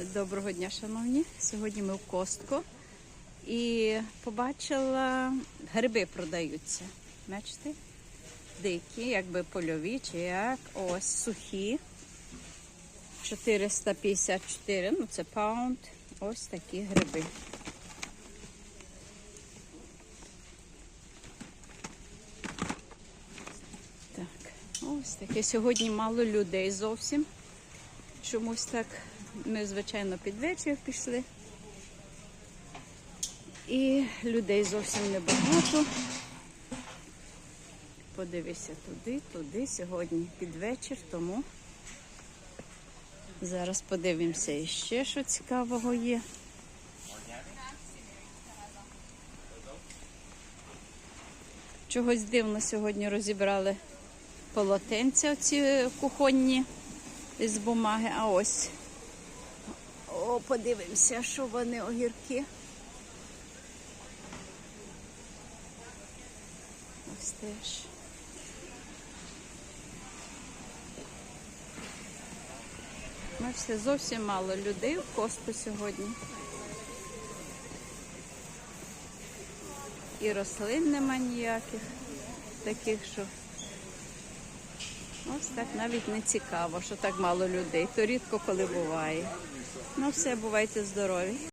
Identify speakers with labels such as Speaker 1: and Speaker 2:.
Speaker 1: Доброго дня, шановні. Сьогодні ми в Костко і побачила, гриби продаються. Бачите? Дикі, якби польові чи як. Ось сухі. 454, ну це паунд. Ось такі гриби. Так, ось таке. Сьогодні мало людей зовсім. Чомусь так ми, звичайно, під вечір пішли. І людей зовсім небагато. Подивися туди, туди. Сьогодні під вечір, тому зараз подивимося іще, що цікавого є. Чогось дивно сьогодні розібрали полотенця оці кухонні з бумаги. А ось. О, подивимося, що вони огірки. Ось теж. Бачите, зовсім мало людей в косту сьогодні. І рослин нема ніяких, таких, що ось так навіть не цікаво, що так мало людей. То рідко коли буває. Ну все, бувайте здорові.